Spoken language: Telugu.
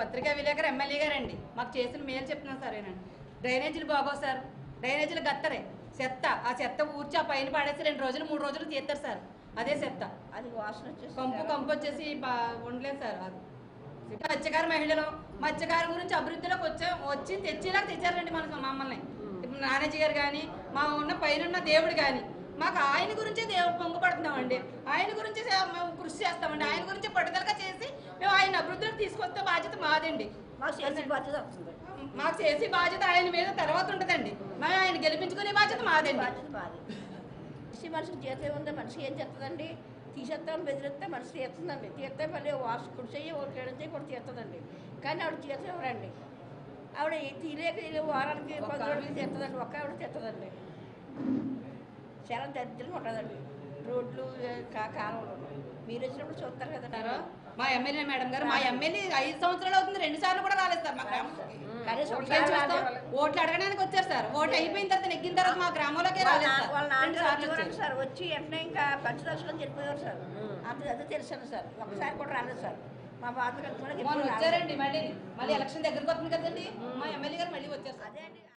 పత్రికా విలేకరు ఎమ్మెల్యే గారు అండి మాకు చేసిన మేలు చెప్తున్నాను సరేనండి డ్రైనేజీలు బాగోవు సార్. డ్రైనేజీలు గత్తరే. చెత్త ఆ చెత్త ఊర్చి ఆ పైన పాడేసి రెండు రోజులు మూడు రోజులు తీస్తారు సార్. అదే చెత్త. అది వాషన్ వచ్చేసి కంపు కంపు వచ్చేసి ఉండలేదు సార్ అది. మత్స్యకార మహిళలు మత్స్యకారం గురించి అభివృద్ధిలోకి వచ్చే వచ్చి తెచ్చేలా తెచ్చారండి మన మమ్మల్ని. ఇప్పుడు నానేజీ గారు కానీ మా ఉన్న పైన దేవుడు కానీ మాకు ఆయన గురించే దేవుడు పొంగు పడుతున్నామండి ఆయన గురించే మేము కృషి చేస్తామండి. ఆయన గురించి పట్టుదల అభివృద్ధిలోకి తీసుకొస్తే బాధ్యత మాదండి. మాకు చేసే బాధ్యత వస్తుంది. మాకు చేసే బాధ్యత ఆయన మీద తర్వాత ఉంటుందండి. మేము ఆయన గెలిపించుకునే బాధ్యత మాదండి. మనిషి మనిషికి జీతం ఉందా మనిషి ఏం చేస్తుందండి తీసేస్తామని బెదిరిస్తే మనిషి తీస్తుందండి తీస్తే మళ్ళీ వాష్ కుడి చెయ్యి ఒకటి ఏడు చెయ్యి కూడా తీస్తుందండి కానీ ఆవిడ జీతం ఇవ్వరండి ఆవిడ తీలేక తీలే వారానికి పది రోజులకి తీస్తుందండి ఒక్క ఆవిడ తీస్తుందండి చాలా దరిద్రంగా ఉంటుందండి. రోడ్లు కా- కాలువలు. మీరు వచ్చినప్పుడు చూస్తారు సార్, మా ఎమ్మెల్యే మేడం గారు మా ఎమ్మెల్యే ఐదు సంవత్సరాలు అవుతుంది రెండు సార్లు కూడా రాలేదు సార్ మా కనీసం ఓట్లు ఒకసారి చూస్తాం. ఓట్లు అడగడానికి వచ్చారు సార్. ఓటు అయిపోయిన తర్వాత నెగ్గిన తర్వాత మా గ్రామంలోకే రాలేదు సార్. వచ్చి వెంటనే ఇంకా చెప్పేవారు సార్. అంత అదే తెలుసాను సార్. ఒకసారి కూడా రాలేదు సార్. మా బాధ వచ్చారండి మళ్ళీ. మళ్ళీ ఎలక్షన్ దగ్గరకు వస్తుంది కదండి. మా ఎమ్మెల్యే గారు మళ్ళీ వచ్చారు సార్.